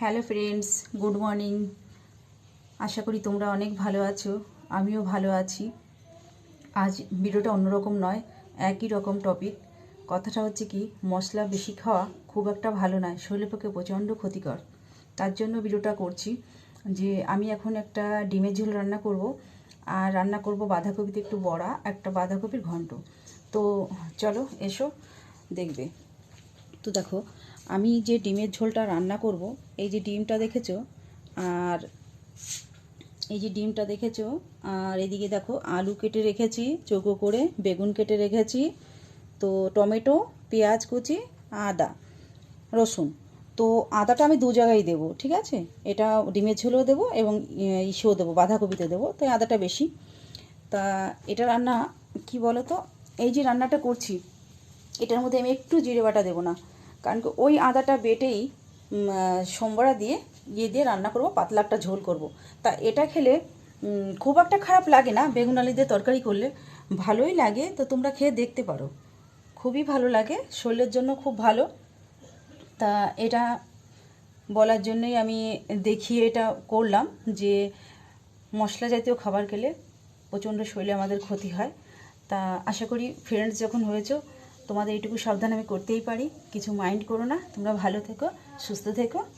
Hello friends good morning আশা করি তোমরা অনেক ভালো আছো, আমিও ভালো আছি। আজ ভিডিওটা অন্যরকম নয়, একই রকম টপিক কথাটা হচ্ছে কি, মশলা বেশি খাওয়া খুব একটা ভালো নয়, শরীরের পক্ষে প্রচণ্ড ক্ষতিকর। তার জন্য ভিডিওটা করছি যে, আমি এখন একটা ডিমের ঝোল রান্না করব, আর রান্না করব বাঁধাকপিতে একটু বড়া, একটা বাঁধাকপির ঘন্ট। তো চলো, এসো, দেখবে। তো দেখো, আমি যে ডিমের ঝোলটা রান্না করব, এই যে ডিমটা দেখেছ, আর এই যে ডিমটা দেখেছ, আর এদিকে দেখো আলু কেটে রেখেছি, চৌকো করে, বেগুন কেটে রেখেছি, তো টমেটো, পেঁয়াজ কুচি, আদা, রসুন। তো আদাটা আমি দু জায়গায় দেবো, ঠিক আছে? এটা ডিমের ঝোলেও দেবো এবং ইসেও দেবো, বাঁধাকপিতে দেবো তাই আদাটা বেশি। তা এটা রান্না, কি বলো তো এই যে রান্নাটা করছি, এটার মধ্যে আমি একটু জিরে বাটা দেবো না। কারণ কি ওই আদাটা বেটেই সোমবারা দিয়ে ইয়ে দিয়ে রান্না করব, পাতলা একটা ঝোল করব। তা এটা খেলে খুব একটা খারাপ লাগে না, বেগুন আলু দিয়ে তরকারি করলে। ভালোই লাগে, তো তোমরা খেয়ে দেখতে পারো। খুবই ভালো লাগে, শরীরের জন্য খুব ভালো। তা এটা বলার জন্যই আমি দেখিয়ে এটা করলাম যে, মশলা জাতীয় খাবার খেলে প্রচণ্ড শরীরে আমাদের ক্ষতি হয়। তা আশা করি ফ্রেন্ডস যখন হয়েছো তোমাদের এইটুকু সাবধান আমি করতেই পারি। কিছু মাইন্ড করো না, তোমরা ভালো থেকো, সুস্থ থেকো।